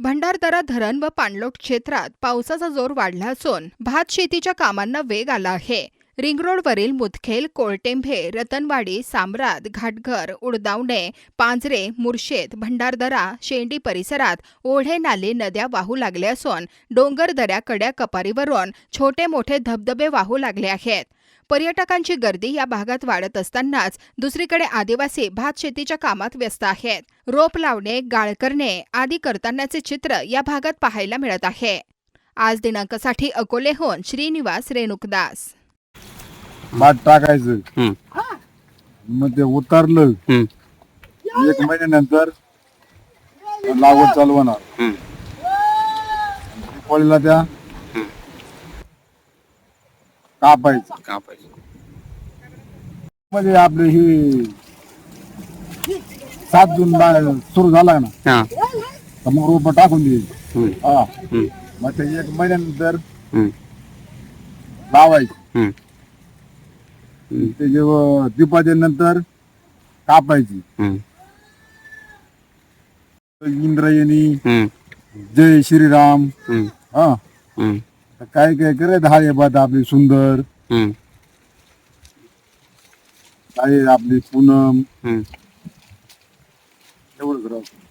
भंडारदरा धरण व पाणलोट क्षेत्रात पावसाचा जोर वाढला असून भात शेतीच्या कामांना वेग आला आहे. रिंग रोडवरील मुदखेल कोळटेंभे रतनवाडी साम्राद घाटघर उडदावणे पांजरे मुर्शेद भंडारदरा शेंडी परिसरात ओढे नाले नद्या वाहू लागले असून डोंगर दऱ्या कड्या कपारीवरून छोटे मोठे धबधबे वाहू लागले आहेत. पर्यटकांची गर्दी या भागात वाढत असतानाच दुसरीकडे आदिवासी भात शेतीच्या कामात व्यस्त आहेत. रोप लावणे गाळ करणे आदी करतानाचे चित्र या भागात पाहायला मिळत आहे. आज दिनांकासाठी अकोलेहून श्रीनिवास रेणुकदास. भात टाकायचं. हम्म. मग ते उतरलं. हम्म. एक महिन्यानंतर लागवड त्या कापायचं कापायचं म्हणजे आपले ही सात जून सुरू झाला ना हा तर मग रोप टाकून हम्म. हा हम्म. मग ते एक महिन्यानंतर हम्म. लावायची हम्म. ते जेव्हा दीपावलीनंतर कापायची हम्म. इंद्रायणी हम्म. जय श्रीराम हम्म. हा हम्म. तर काय काय करायचं हा हे बात आपली सुंदर हम्म. काय आपली पूनम हम्म. एवढंच राहतं